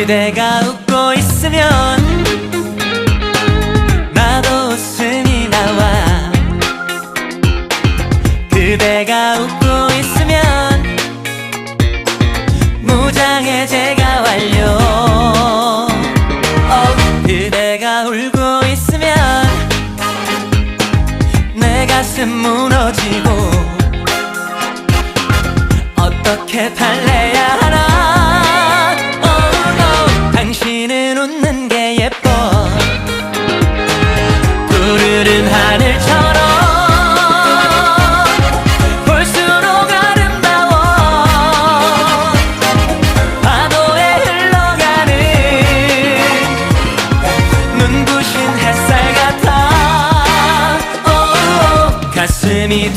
그대가 웃고 있으면 나도 웃음이 나와. 그대가 웃고 있으면 무장해제가 완료. 어, 그대가 울고 있으면 내 가슴 무너지고 어떻게 달래야 웃는 게 예뻐. 푸르른 하늘처럼 볼수록 아름다워. 파도에 흘러가는 눈부신 햇살 같아. 오, 가슴이